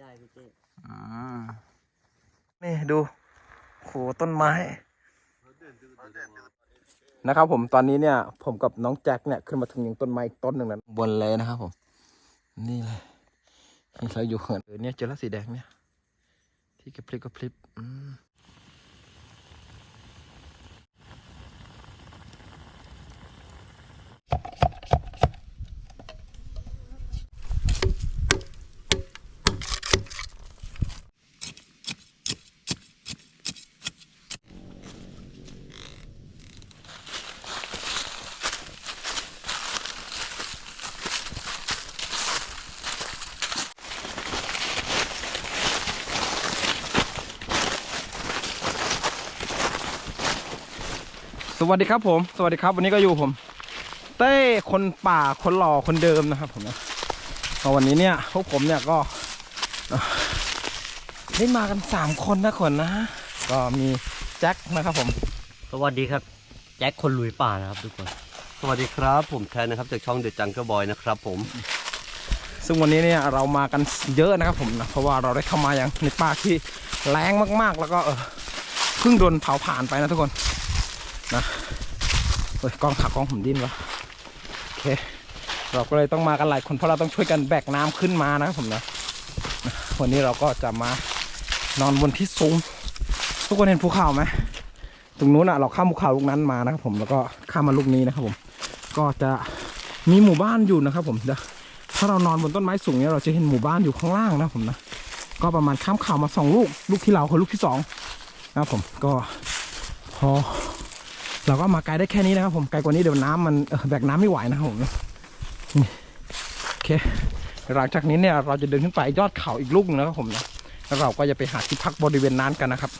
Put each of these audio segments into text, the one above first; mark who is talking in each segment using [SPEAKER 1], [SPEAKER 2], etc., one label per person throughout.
[SPEAKER 1] ได้พี่เจ๊
[SPEAKER 2] อ่านี่ดูโหต้นไม้ นะครับผมตอนนี้เนี่ยผมกับน้องแจ็คเนี่ยขึ้นมาถึงยังต้นไม้อีกต้นหนึ่งนั้นบนเลยนะครับผม นี่เลยที่เราอยู่เหินเนี่ยเจอแล้วสีแดงเนี่ย ที่กระพริบกระพริบอืม สวัสดีครับผม สวัสดีครับ วันนี้ก็อยู่ผม เต้คนป่าคนหล่อคนเดิมนะครับ ผมนะก็วันนี้เนี่ยพวกผมเนี่ยก็เอ่อได้มากันสามคนนะคนนะก็มีแจ็คนะครับผม
[SPEAKER 1] สวัสดีครับ แจ็คคนลุยป่านะครับทุกคน
[SPEAKER 3] สวัสดีครับ ผมแทนนะครับจากช่องเด e j จังเกอร์บอยนะครับผม
[SPEAKER 2] ซึ่งวันนี้เนี่ยเรามากันเยอะนะครับผมนะเพราะว่าเราได้เข้ามาอย่างในป่าที่แรงมากๆ แล้วก็เออเพิ่งโดนเผาผ่านไปนะทุกคน นะเฮ้ยกล้องขักกล้องผมดิ้นวะโอเค เราก็เลยต้องมากันหลายคนเพราะเราต้องช่วยกันแบกน้ำขึ้นมานะครับผมนะวันนี้เราก็จะมานอนบนที่สูงทุกคนเห็นภูเขาไหมตรงนู้นอะเราข้ามภูเขาลูกนั้นมานะครับผมแล้วก็ข้ามมาลูกนี้นะครับผม ก็จะมีหมู่บ้านอยู่นะครับผมเดี๋ยวถ้าเรานอนบนต้นไม้สูงเนี่ยเราจะเห็นหมู่บ้านอยู่ข้างล่างนะผมนะก็ประมาณข้ามข่าวมาสองลูก ลูกที่เราคือลูกที่สองนะครับผมก็พอ เราก็มาไกลได้แค่นี้นะครับผมไกลกว่านี้เดี๋ยวน้ำมันแบกน้ำไม่ไหวนะครับผมนี่โอเคหลังจากนี้เนี่ยเราจะเดินขึ้นไปยอดเขาอีกลูกหนึงนะครับผมนะแล้วเราก็จะไปหาที่พักบริเวณนั้นกันนะครับ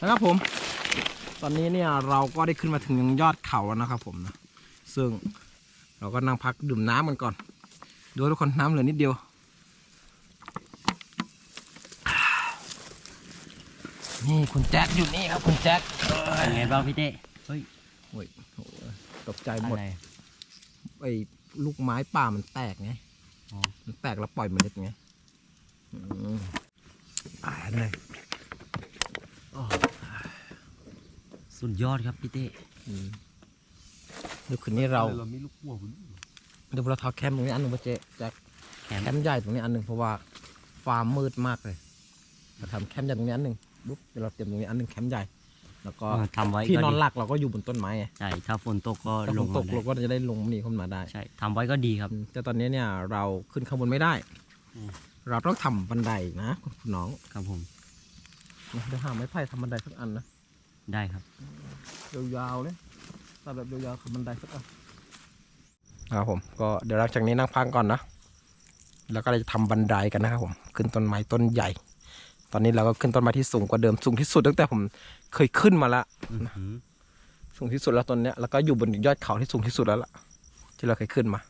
[SPEAKER 2] นะครับผม ตอนนี้เนี่ยเราก็ได้ขึ้นมาถึงยังยอดเขาแล้วนะครับผมนะ ซึ่งเราก็นั่งพักดื่มน้ำกันก่อน ดูทุกคนน้ำเหลือนิดเดียว นี่คุณแจ็คอยู่นี่ครับคุณแจ็คเอ้ย
[SPEAKER 1] เป็นไงบ้างพี่เต้เฮ้ย
[SPEAKER 2] โอ้ยโหตกใจหม
[SPEAKER 1] อะ
[SPEAKER 2] ด
[SPEAKER 1] ไร
[SPEAKER 2] ไอ้ลูกไม้ป่ามันแตกไง
[SPEAKER 1] อ๋อ
[SPEAKER 2] มันแตกแล้วปล่อยเมล็ดไงอืมอ่าเลย
[SPEAKER 1] สุดยอดครับพี่เต้
[SPEAKER 2] อืมเดี๋ยวคืนนี้เรา
[SPEAKER 3] เรามีลูกหัวคุณ
[SPEAKER 2] เดี๋ยวเราทอแคมป์ตรงนี้อันหนึ่งป่ะเจ๊แจ็ค
[SPEAKER 1] แคม
[SPEAKER 2] แคมป์ใหญ่ตรงนี้อันหนึ่งเพราะว่าฟาร์มมืดมากเลยเราทำแคมป์ใหญ่ตรงนี้อันหนึ่งปุ๊บเดี๋ยวเราเตรียมตรงนี้อันหนึ่งแคมป์ใหญ่แล้วก็
[SPEAKER 1] อ่าทำไว้
[SPEAKER 2] ที่
[SPEAKER 1] ก็
[SPEAKER 2] นอน
[SPEAKER 1] ดี
[SPEAKER 2] หลักเราก็อยู่บนต้นไม้ไง
[SPEAKER 1] ใช่ถ้าฝนตกก็
[SPEAKER 2] ถ้า
[SPEAKER 1] ล
[SPEAKER 2] ฝ
[SPEAKER 1] ง
[SPEAKER 2] นต
[SPEAKER 1] มากได้
[SPEAKER 2] เราก็จะได้ลงนี่ขึ้นมาได้
[SPEAKER 1] ใช่ทำไว้ก็ดีครับ
[SPEAKER 2] อืมแต่ตอนนี้เนี่ยเราขึ้นข้างบนไม่ได้
[SPEAKER 1] อืม
[SPEAKER 2] เราต้องทำบันไดนะคุณน้อง
[SPEAKER 1] ครับผม
[SPEAKER 2] เดี๋ยวหาไม้ไผ่ทำบันไดสักอันนะ
[SPEAKER 1] ได้ครับ
[SPEAKER 2] ยาวๆเลยตัดแบบยาวๆคือบันไดสักอันครับผมก็เดี๋ยวหลังจากนี้นั่งพักก่อนนะแล้วก็จะทำบันไดกันนะครับผมขึ้นต้นไม้ต้นใหญ่ ตอนนี้เราก็ขึ้นต้นไม้ที่สูงกว่าเดิมสูงที่สุดตั้งแต่ผมเคยขึ้นมาละ
[SPEAKER 1] อื้อหือ
[SPEAKER 2] สูงที่สุดแล้วตอนเนี้ยแล้วก็อยู่บนยอดเขาที่สูงที่สุดแล้วล่ะ ที่เราเคยขึ้นมา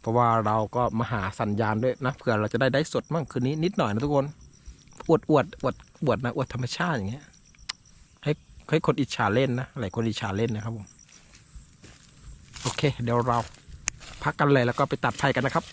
[SPEAKER 2] เพราะว่าเราก็มาหาสัญญาณด้วยนะเผื่อเราจะได้ได้สดมั่งคืนนี้นิดหน่อยนะทุกคนอวดอวดอวดอวดนะอวดธรรมชาติอย่างเงี้ย ให้คนอิจฉาเล่นนะหลายคนอิจฉาเล่นนะครับผมโอเค เดี๋ยวเราพักกันเลยแล้วก็ไปตัดไผ่กันนะครับ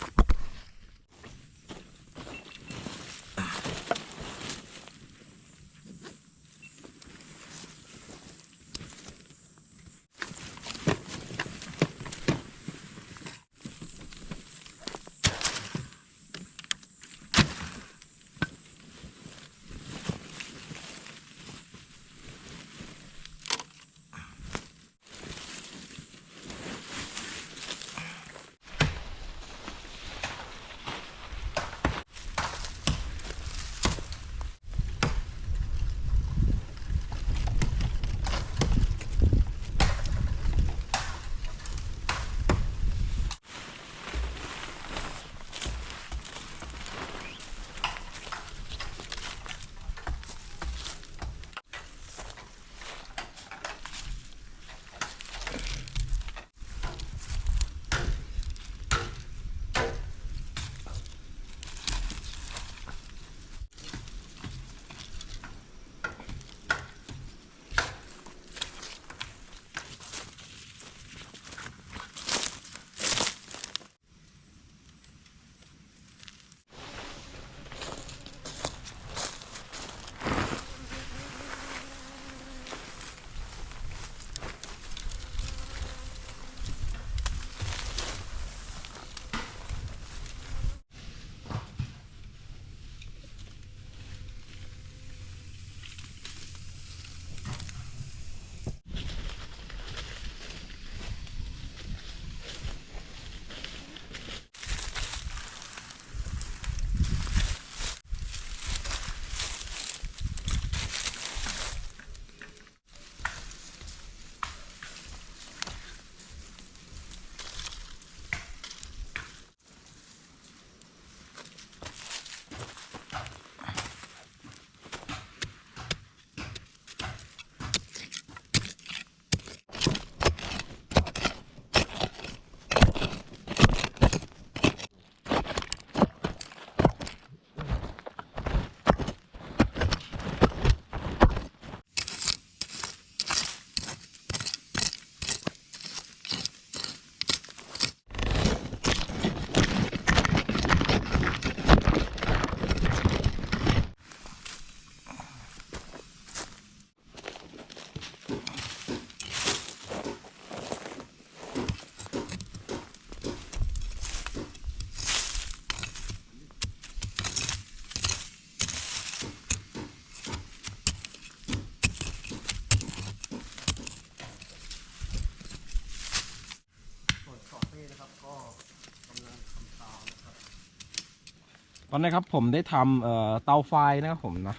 [SPEAKER 2] ตอนนี้ครับผมได้ทำเตาไฟนะครับผมนะ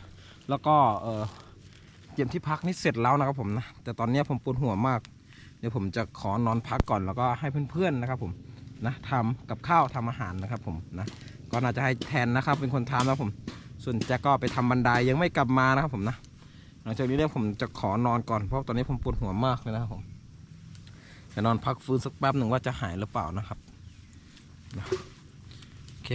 [SPEAKER 2] แล้วก็เอ่อเตรียมที่พักนี่เสร็จแล้วนะครับผมนะ แต่ตอนนี้ผมปวดหัวมาก เดี๋ยวผมจะขอนอนพักก่อนแล้วก็ให้เพื่อนๆนะครับผมนะทำกับข้าวทำอาหารนะครับผมนะ ก็น่าจะให้แทนนะครับ เป็นคนทำนะผม ส่วนแจ็คก็ไปทำบันไดยังไม่กลับมานะครับผมนะ หลังจากนี้เนี่ยผมจะขอนอนก่อนเพราะตอนนี้ผมปวดหัวมากเลยนะครับผมจะนอนพักฟื้นสักแป๊บหนึ่งว่าจะหายหรือเปล่านะครับนะโอเค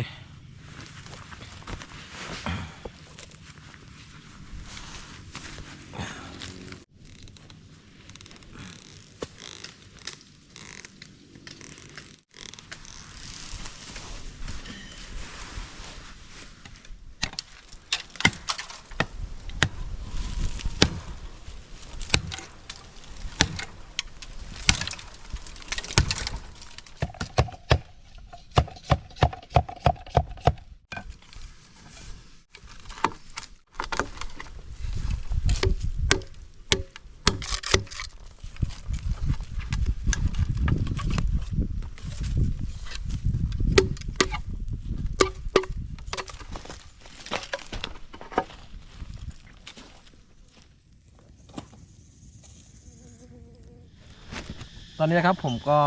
[SPEAKER 2] อนนี้นะครับผมก็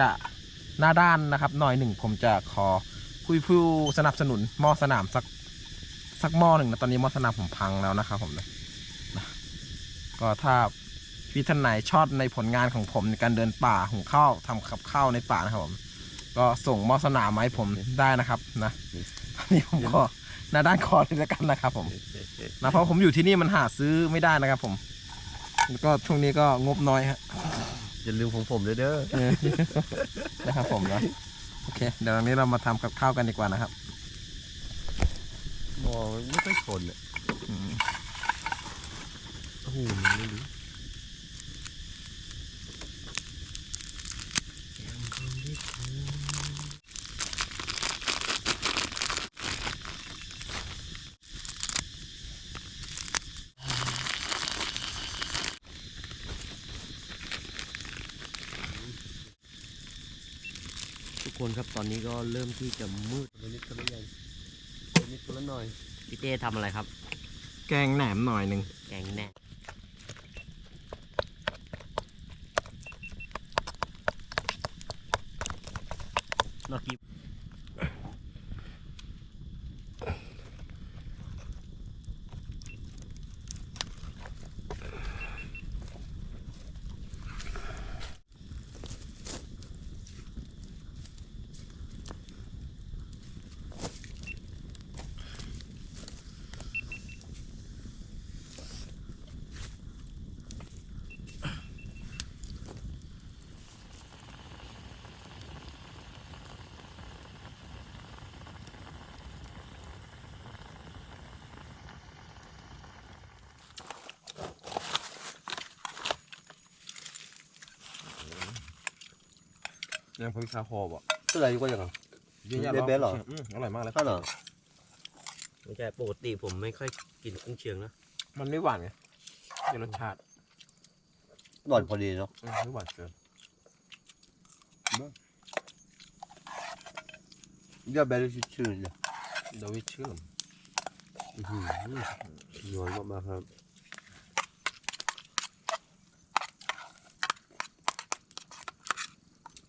[SPEAKER 2] จะหน้าด้านนะครับ หน่อยหนึ่งผมจะขอคุยผู้สนับสนุนหม้อสนามสักสักหม้อหนึ่งนะตอนนี้หม้อสนามผมพังแล้วนะครับผมนะนะก็ถ้าพี่ท่านไหนชอบในผลงานของผมในการเดินป่าหุงข้าวทำกับข้าวในป่านะครับผมก็ส่งหม้อสนามมาให้ผมได้นะครับนะตอนนี้ผมก็หน้าด้านคอเลยล้วกันนะครับ ผมนะเพราะผมอยู่ที่นี่มันหาซื้อไม่ได้นะครับ ผมแล้วก็ช่วงนี้ก็งบน้อยฮะ
[SPEAKER 3] อย่าลืมของผมด้วยเด้อ
[SPEAKER 2] เออนะครับผมนะโอเค เดี๋ยววันนี้เรามาทำกับข้าวกันดีกว่านะครับ
[SPEAKER 3] มองไม่ค่อยทนอะ
[SPEAKER 2] อืม
[SPEAKER 3] โอ้โหไม่รู้
[SPEAKER 1] ทุก คนครับตอนนี้ก็เริ่มที่จะมืด
[SPEAKER 3] คนละนิดคนละอย่างคนละนิดคนละหน่อย
[SPEAKER 1] พี่เต้ทำอะไรครับ
[SPEAKER 2] แกงแหนมหน่อยหนึ่ง
[SPEAKER 1] แกงแน่เยั
[SPEAKER 2] งพริกคาโคบอะ
[SPEAKER 3] เท่าไหร่ก็ยังอะ
[SPEAKER 2] เยอะแยะ
[SPEAKER 3] เบสเหรอ
[SPEAKER 2] อืมอร่อยมากเลย
[SPEAKER 3] ข้าวเหรอ
[SPEAKER 1] ไม่ใช่ปกติผมไม่ค่อยกินกุ้งเชียงนะ
[SPEAKER 2] มันไม่หวานไงมีรสชาติ
[SPEAKER 3] หน่อยพอดีเนาะ
[SPEAKER 2] อืมไม่หวานเกิน
[SPEAKER 3] เดี๋ยวแบร์ชื่อชื่อเนี่ย
[SPEAKER 2] เดวิดเชื่อม
[SPEAKER 3] อื้อหือหน่อยมากๆครับ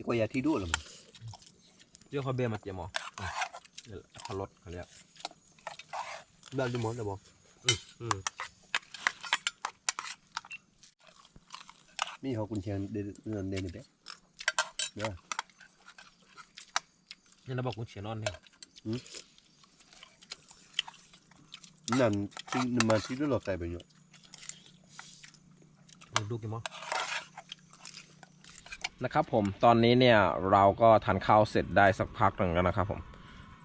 [SPEAKER 3] ดีกว่ายาที่ดูหรอมั้ง
[SPEAKER 2] เจ้าเขาเบมาเจียมออืมนี่แหละเขารสเขาเรียก
[SPEAKER 3] ได้ดูหมดได้บอก
[SPEAKER 1] อืม
[SPEAKER 3] มีเขากุญเชียงเดินเดินเดินนี่เบ๊
[SPEAKER 2] นี่เราบอกกูเชียร์นอนเนี่ย
[SPEAKER 3] นั่นที่นมาที่ดูหลอกใจไปอยู่
[SPEAKER 2] ดูกี่มอ นะครับผมตอนนี้เนี่ยเราก็ทานข้าวเสร็จได้สักพักหนึ่งแล้วนะครับผม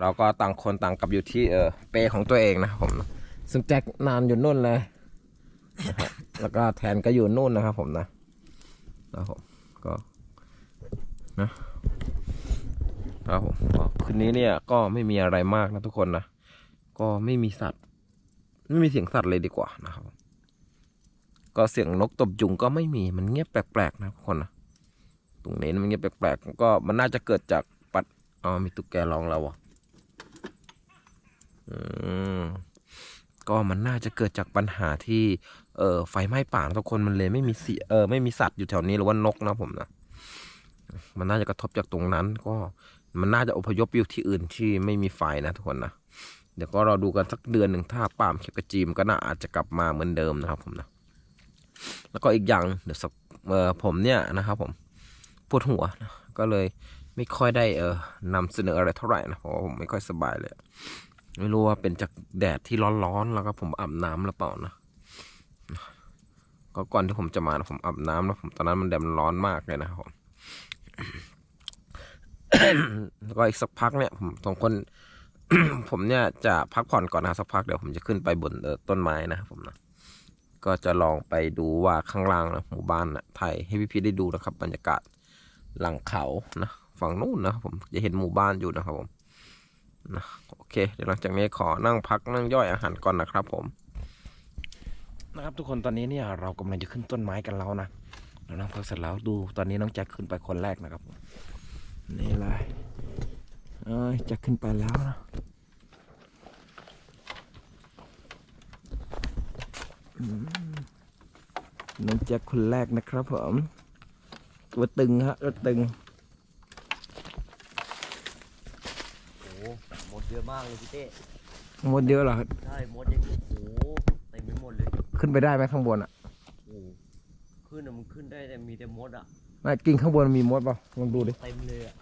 [SPEAKER 2] เราก็ต่างคนต่างกับอยู่ที่เออเปของตัวเองนะครับผมซึ่งแจ็คนานอยู่นู่นเลยนะฮะแล้วก็แทนก็อยู่นู่นนะครับผมนะนะครับผมก็นะครับผมก็คืนนี้เนี่ยก็ไม่มีอะไรมากนะทุกคนนะก็ไม่มีสัตว์ ไม่มีเสียงสัตว์เลยดีกว่านะครับ ก็เสียงนกตบยุงก็ไม่มีมันเงียบแปลกๆนะทุกคนนะ ตรงนี้มันเงี้ยแปลกๆก็มันน่าจะเกิดจากปัดอ๋อมีตุ๊กแกร้องเราอะอืมก็มันน่าจะเกิดจากปัญหาที่เอ่อไฟไหม้ป่าทุกคนมันเลยไม่มีสีเออไม่มีสัตว์อยู่แถวนี้หรือว่านกนะผมนะมันน่าจะกระทบจากตรงนั้น ก็มันน่าจะอพยพอยู่ที่อื่นที่ไม่มีไฟนะทุกคนนะเดี๋ยวก็เราดูกันสักเดือนหนึ่งถ้าป่ามเขียวกระจีมก็น่าอาจจะกลับมาเหมือนเดิมนะครับผมนะแล้วก็อีกอย่างเดี๋ยวสักเออผมเนี่ยนะครับผม ปวดหัวนะก็เลยไม่ค่อยได้เออนำเสนออะไรเท่าไหร่นะเพราะว่าผมไม่ค่อยสบายเลย ไม่รู้ว่าเป็นจากแดดที่ร้อนๆแล้วก็ผมอาบน้ำหรือเปล่านะก็ก่อนที่ผมจะมานะผมอาบน้ำแล้วผมตอนนั้นมันแดดร้อนมากเลยนะครับผมแล้วก็อีกสักพักเนี่ย ผมสองคน ผมเนี่ยจะพักผ่อนก่อนนะสักพักเดี๋ยวผมจะขึ้นไปบนต้นไม้นะครับผมนะก็จะลองไปดูว่าข้างล่างนะหมู่บ้านนะถ่ายให้พี่ๆได้ดูนะครับบรรยากาศ หลังเขานะฝั่งนู้นนะผมจะเห็นหมู่บ้านอยู่นะครับผมนะโอเค เดี๋ยวหลังจากนี้ขอนั่งพักนั่งย่อยอาหารก่อนนะครับผม นะครับทุกคนตอนนี้เนี่ยเรากำลังจะขึ้นต้นไม้กันแล้วนะเรานั่งพักเสร็จแล้วดูตอนนี้น้องแจ็คขึ้นไปคนแรกนะครับผมนี่เลยเอ้ยแจ็คขึ้นไปแล้วนะน้องแจ็คคนแรกนะครับผม ตัวตึงฮะตัวตึง
[SPEAKER 1] โอ้โหมดเยอะมากเลยพี่เต้
[SPEAKER 2] หมดเยอะเหรอ
[SPEAKER 1] ใช่มดยังโอ้โหเต็มไปหมดเลย
[SPEAKER 2] ขึ้นไปได้ไหมข้างบนอะ
[SPEAKER 1] โอ้โหขึ้นอะมันขึ้นได้แต่มีแต่มดอะ
[SPEAKER 2] ไม่กิ่งข้างบนมีมดเปล่าลองดูดิ
[SPEAKER 1] เต็มเลยอะ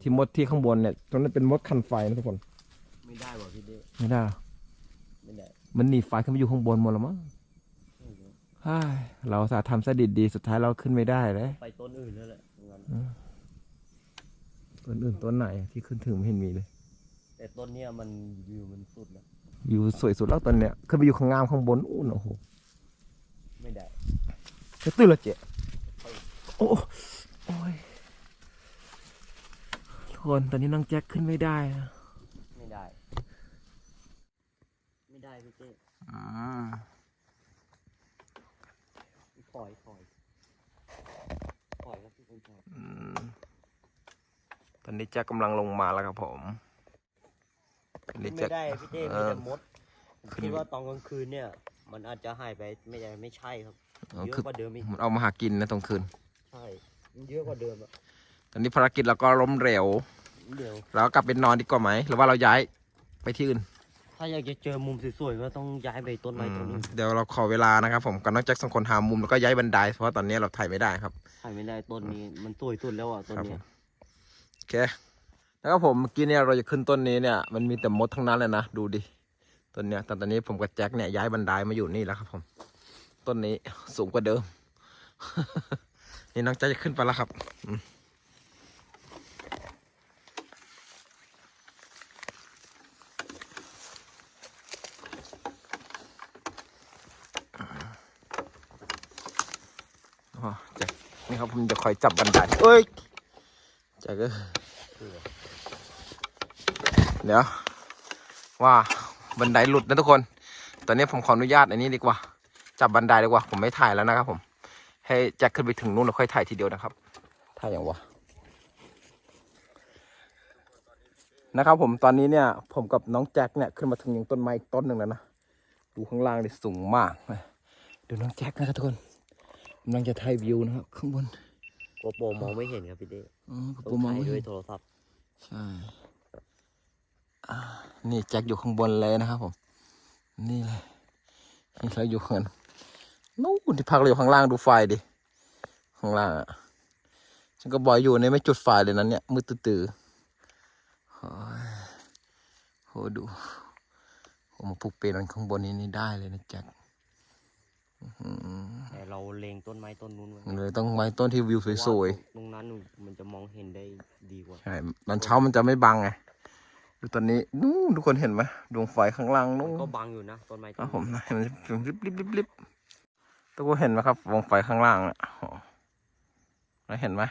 [SPEAKER 2] ที่มดที่ข้างบนเนี่ยตรงนั้นเป็นมดคันไฟนะทุกคน
[SPEAKER 1] ไม่ได้ว่ะพี่เต้
[SPEAKER 2] ไม่ได้หรอ
[SPEAKER 1] ไม่ได้
[SPEAKER 2] มันหนีไฟขึ้นไปอยู่ข้างบนหมดแล้วมั้ง
[SPEAKER 1] ไม่ รู้
[SPEAKER 2] เฮ้ยเราสาห์ทำซะดิดีๆสุดท้ายเราขึ้นไม่ได้เลย
[SPEAKER 1] ไปต้นอื่นแล้วแหละงั้น
[SPEAKER 2] ต้นอื่นต้นไหนที่ขึ้นถึงไม่เห็นมีเลย
[SPEAKER 1] แต่ต้นเนี้ยมันวิวมันสุดนะ
[SPEAKER 2] อยู่สวยสุดแล้วต้นเนี้ยขึ้นไปอยู่ข้างงามข้างบนอู้นโอ้โห
[SPEAKER 1] ไม่ได้
[SPEAKER 2] จะตื้นละเจ๊โอ้โอ้ยทุกคนตอนนี้น้องแจ็คขึ้นไม่ได้นะ
[SPEAKER 1] ไม่ได้ ไม่ได้พี่เต้
[SPEAKER 2] อ่า
[SPEAKER 1] ถอยถอยถอยครับพี่คนถอย
[SPEAKER 2] อืมตอนนี้แจ็คกำลังลงมาแล้วครับผมตอนนี้
[SPEAKER 1] ไม่
[SPEAKER 2] แจ็ค
[SPEAKER 1] ได้พี่เต้
[SPEAKER 2] เอ
[SPEAKER 1] มี
[SPEAKER 2] อ
[SPEAKER 1] แต่มดผม
[SPEAKER 2] ขึ้น
[SPEAKER 1] คิดว่าตอนกลางคืนเนี่ย มันอาจจะหายไปไม่ใช่ไม่ใช่ครับ
[SPEAKER 2] อ๋อ
[SPEAKER 1] เยอะ
[SPEAKER 2] คือ ก
[SPEAKER 1] ว่าเดิมอีก
[SPEAKER 2] มันเอามาหากินนะตรงคืน
[SPEAKER 1] ใช่มันเยอะกว่าเดิมอะ
[SPEAKER 2] ตอนนี้ภารกิจเราก็ล้มเหลว
[SPEAKER 1] เดี๋ยว
[SPEAKER 2] เรากลับไปนอนดีกว่าไหมหรือว่าเราย้ายไปที่อื่น
[SPEAKER 1] ถ้าอยากจะเจอมุมสวยๆก็ต้องย้ายไปต้นไม้ต้นอื่น
[SPEAKER 2] เดี๋ยวเราขอเวลานะครับผมกับน้องแจ็คสองคนหามุมแล้วก็ย้ายบันไดเพราะว่าตอนนี้เราถ่ายไม่ได้ครับ
[SPEAKER 1] ถ่ายไม่ได้ต้นนี้มันสวยสุดแล้วอะต้น
[SPEAKER 2] ครับ
[SPEAKER 1] เนี้ย
[SPEAKER 2] โอเคแล้วก็ผมเมื่อกี้เนี่ยเราจะขึ้นต้นนี้เนี่ยมันมีแต่มดทั้งนั้นเลยนะดูดิต้นเนี้ยแต่ตอนนี้ผมกับแจ็คเนี่ยย้ายบันไดมาอยู่นี่แล้วครับผม ต้นนี้สูงกว่าเดิม นี่น้องแจ็คจะขึ้นไปแล้วครับอืมอ๋อแจ็ค นี่ครับผมจะคอยจับบันไดเอ้ยแจ็คเอ้ยเดี๋ยวว่าบันไดหลุดนะทุกคน ตอนนี้ผมขออนุญาตอันนี้ดีกว่า จับบันไดดีกว่า ผมไม่ถ่ายแล้วนะครับผม ให้แจ็คขึ้นไปถึงนู่นแล้วค่อยถ่ายทีเดียวนะครับ ถ่ายอย่างวะนะครับผมตอนนี้เนี่ยผมกับน้องแจ็คเนี่ยขึ้นมาถึงยังต้นไม้อีกต้นหนึ่งแล้วนะ ดูข้างล่างดิสูงมากดูน้องแจ็คนะครับทุกคนำลังจะถ่ายวิวนะครับ ข้างบน
[SPEAKER 1] โกโปรมองไม่เห็นครับพี่เต้
[SPEAKER 2] อ๋อ
[SPEAKER 1] ต้
[SPEAKER 2] ปู
[SPEAKER 1] อง
[SPEAKER 2] มอง
[SPEAKER 1] ถ่าย
[SPEAKER 2] ไม่
[SPEAKER 1] ด้ว
[SPEAKER 2] เห็
[SPEAKER 1] ย
[SPEAKER 2] น
[SPEAKER 1] โทรศัพท์
[SPEAKER 2] ใช่อ่านี่แจ็คอยู่ข้างบนเลยนะครับผม นี่เลยนี่เราอยู่ข้างบนนู่นที่พักเราอยู่ข้างล่างดูไฟดิข้างล่างอะฉันก็บอยอยู่ในไม่จุดไฟเลยนั้นเนี่ยมืดตื้อๆโอ้ยโหดูผมมาปลูกเป็นมันข้างบนนี้นี่ได้เลยนะแจ็คอื้อหือ
[SPEAKER 1] แต่เราเลงต้นไม้ต้นนู้นไว้
[SPEAKER 2] เลยต้องไม้ต้นที่วิวสวย
[SPEAKER 1] เพราะาตรงนั้นมันจะมองเห็นได้ดีกว่า
[SPEAKER 2] ๆใช่ตอนเช้ามันจะไม่บังไง ดูตอนนี้นู่นทุกคนเห็นไหมดวงไฟข้างล่าง
[SPEAKER 1] มั
[SPEAKER 2] นู่
[SPEAKER 1] น
[SPEAKER 2] น
[SPEAKER 1] ก็บังอยู่นะต้นไม้
[SPEAKER 2] ค
[SPEAKER 1] ต้
[SPEAKER 2] รั
[SPEAKER 1] น
[SPEAKER 2] บผมนะเห็นมันริบริบริบริบทุกคนเห็นไหมครับวงไฟข้างล่างอะโอ้แล้วเห็นไหม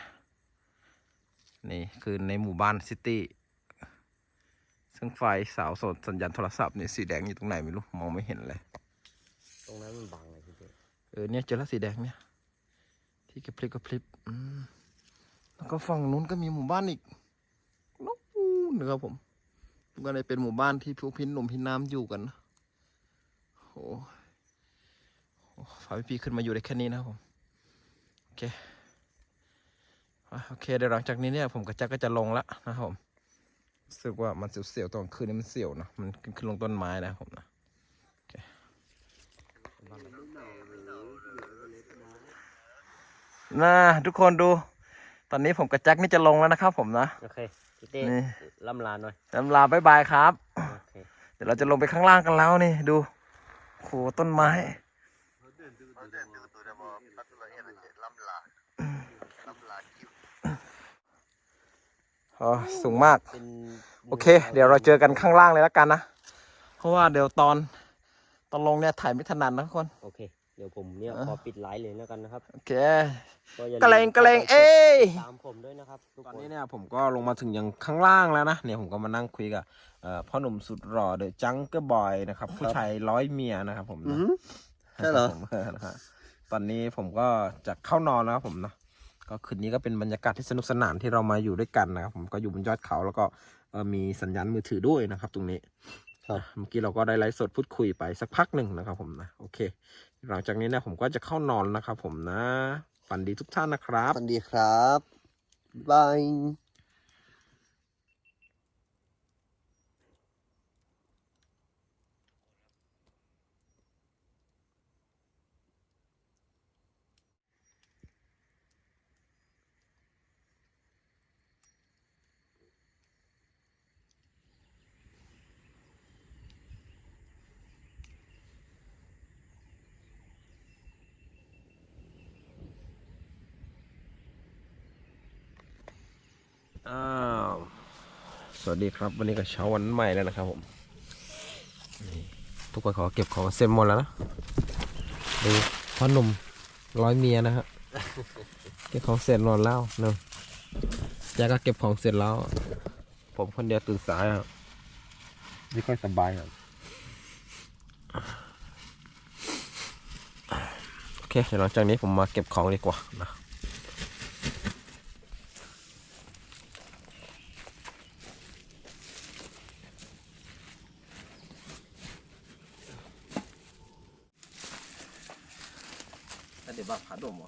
[SPEAKER 2] นี่คือในหมู่บ้านซิตี้ ซึ่งไฟเสาวสดสัญญาณโทรศัพท์เนี่ยสีแดงอยู่ตรงไหนไม่รู้มองไม่เห็นเลย
[SPEAKER 1] ตรงนั้นมันบังเลยพี่เต้
[SPEAKER 2] เออเนี่ยเจอแล้วสีแดงเนี่ย ที่กระพริบกระพริบอืมแล้วก็ฝั่งนู้นก็มีหมู่บ้านอีกนู้นนะครับผมก็เลยเป็นหมู่บ้านที่พวกพี่หนุ่มพี่น้ำอยู่กันโอ้โหโอ้พาพี่พี่ขึ้นมาอยู่ได้แค่นี้นะผมโอเคโอเคเดี๋ยวหลังจากนี้เนี่ยผมกับจ็คก็จะลงแล้วนะครับผมรู้สึกว่ามันเสียวๆตอนคืนนี้มันเสียวนะมันขึ้นลงต้นไม้นะผมนะโอเค นะทุกคนดู ตอนนี้ผมกับแจ็คนี่จะลงแล้วนะครับ ผมนะ
[SPEAKER 1] โอเคพี่เต้
[SPEAKER 2] นี่
[SPEAKER 1] ล่ำลาหน่อย
[SPEAKER 2] ลำลาบายบายครับ
[SPEAKER 1] โอเค
[SPEAKER 2] เดี๋ยวเราจะลงไปข้างล่างกันแล้วนี่ดูโหต้นไม้ อ๋อสูงมาก
[SPEAKER 1] เป็น
[SPEAKER 2] โอเค เดี๋ยวเราเจอกันข้างล่างเลยแล้วกันนะ เพราะว่าเดี๋ยวตอนตอนลงเนี่ยถ่ายไม่ถนัดนะทุกคน
[SPEAKER 1] โอเค เดี๋ยวผมเนี่ย
[SPEAKER 2] เออ
[SPEAKER 1] ขอปิดไลฟ์เลยแล้วกันนะครับ
[SPEAKER 2] โอเค
[SPEAKER 1] อย่าลืม
[SPEAKER 2] กระเลงกระเลงเอ้ย
[SPEAKER 1] ตามผมด้วยนะครับทุก
[SPEAKER 2] ตอน
[SPEAKER 1] คน
[SPEAKER 2] นี้เนี่ยผมก็ลงมาถึงยังข้างล่างแล้วนะเนี่ยผมก็มานั่งคุยกับเอ่อพ่อหนุ่มสุดหล่อเดอะจังเกอร์บอยนะครับผู้ชายร้อยเมียนะครับผมนะ
[SPEAKER 3] ใช่เหรอ
[SPEAKER 2] ผมนะฮะตอนนี้ผมก็จะเข้านอนแล้วครับผมเนาะก็คืนนี้ก็เป็นบรรยากาศที่สนุกสนานที่เรามาอยู่ด้วยกันนะครับผมก็อยู่บนยอดเขาแล้วก็เอ่อมีสัญญาณมือถือด้วยนะครับ ตรงนี้
[SPEAKER 3] ครับ
[SPEAKER 2] เมื่อกี้เราก็ได้ไลฟ์สดพูดคุยไปสักพักหนึ่งนะครับผมนะโอเค หลังจากนี้นะผมก็จะเข้านอนนะครับผมนะ ฝันดีทุกท่านนะครับ
[SPEAKER 3] ฝันดีครับบาย
[SPEAKER 2] อ้าวสวัสดีครับ วันนี้ก็เช้าวันใหม่แล้วนะครับผมนี่ทุกคนขอเก็บของเสร็จหมดแล้วนะดูพ่อหนุ่มร้อยเมียนะฮะเก็บของเสร็จหมดแล้วเนอะแจ๊กก็เก็บของเสร็จแล้ว ผมคนเดียวตื่นสายครับไม่ค่อยสบายครับโอเคเดี๋ยวหลังจากนี้ผมมาเก็บของดีกว่านะ แต่เดี๋ยวบ้าผาดมเหร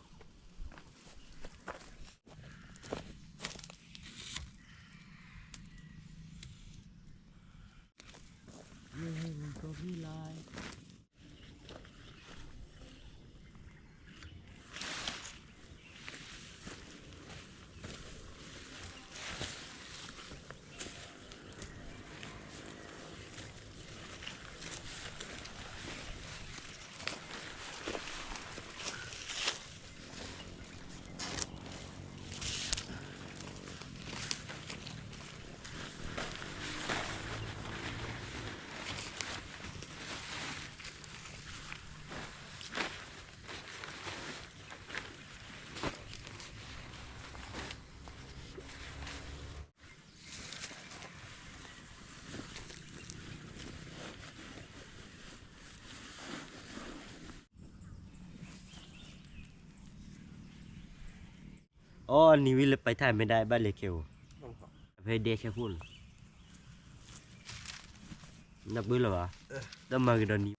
[SPEAKER 2] อ
[SPEAKER 1] อ๋ออันนี่วิลไปถ่ายไม่ได้บ้านเลเกลไปเดชแค่พูดนับบื้อหรอวะต้องมากันตอนนี้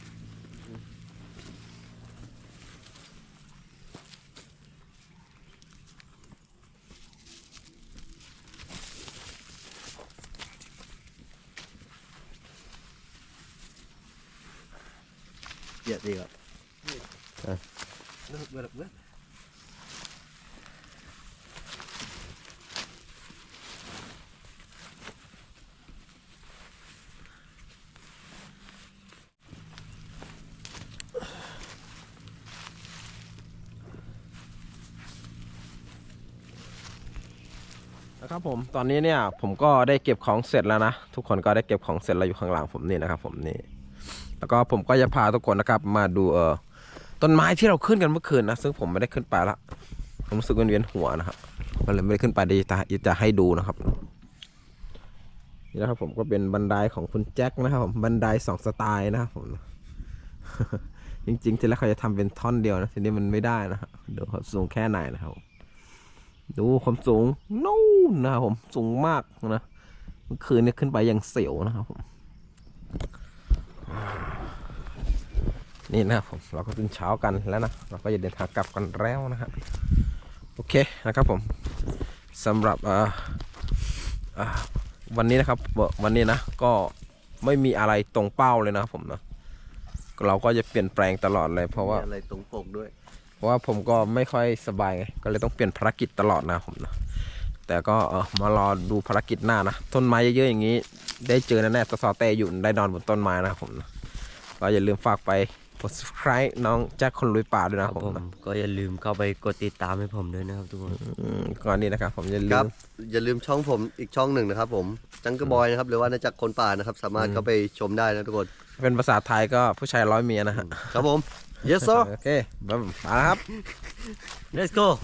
[SPEAKER 1] นะ
[SPEAKER 2] ครับผมตอนนี้เนี่ยผมก็ได้เก็บของเสร็จแล้วนะ ทุกคนก็ได้เก็บของเสร็จแล้วอยู่ข้างหลังผมนี่นะครับ ผมนี่แล้วก็ผมก็จะพาทุกคนนะครับ มาดูเออต้นไม้ที่เราขึ้นกันเมื่อคืนนะซึ่งผมไม่ได้ขึ้นไปละผมรู้สึกเวียนหัวนะครับก็เลยไม่ได้ขึ้นไปดีจะจะให้ดูนะครับนี่นะครับผมก็เป็นบันไดของคุณแจ็คนะครับผมบันไดสองสไตล์นะครับผมจริงๆทีแรกเขาจะทำเป็นท่อนเดียวนะทีนี้มันไม่ได้นะครับดูเขาสูงแค่ไหนนะครับ ดูความสูงนู่นนะครับผมสูงมากนะเมื่อคืนนี้ขึ้นไปอย่างเสียวนะครับผมนี่นะครับผมเราก็ตื่นเช้ากันแล้วนะเราก็จะเดินทางกลับกันแล้วนะฮะโอเคนะครับผมสำหรับวันนี้นะครับวันนี้นะก็ไม่มีอะไรตรงเป้าเลยนะครับผมนะเราก็จะเปลี่ยนแปลงตลอดเลยเพราะว่า
[SPEAKER 3] อะไรตรงปกด้วย
[SPEAKER 2] ราะว่าผมก็ไม่ค่อยสบายไงก็เลยต้องเปลี่ยนภารกิจตลอดนะผมนะแต่ก็เออมารอดูภารกิจหน้านะต้นไม้เยอะๆอย่างนี้ ได้เจอแน่ๆตสอเตอยู่ได้นอนบนต้นไม้นะครับผมนะก็อย่าลืมฝากไปกด subscribe น้องแจ็คคนลุยป่าด้วย
[SPEAKER 1] ค
[SPEAKER 2] นะ
[SPEAKER 1] รับ
[SPEAKER 2] ผม
[SPEAKER 1] ผม
[SPEAKER 2] นะ
[SPEAKER 1] ก็อย่าลืมเข้าไปกดติดตามให้ผมด้วยนะครับทุกคน
[SPEAKER 2] อืมก่อนนี้นะครับ ผมอย่าลื
[SPEAKER 3] ครับ
[SPEAKER 2] ม
[SPEAKER 3] อย่าลืมช่องผมอีกช่องหนึ่งนะครับ ผมจังเกอร์บอยนะครับหรือว่านาจักรคนป่านะครับ สามารถเข้าไปชมได้นะทุกคน
[SPEAKER 2] เป็นภาษาไทยก็ผู้ชายร้อยเมียนะฮะ
[SPEAKER 3] ครับผม Yes, sir.
[SPEAKER 2] okay.
[SPEAKER 1] let's go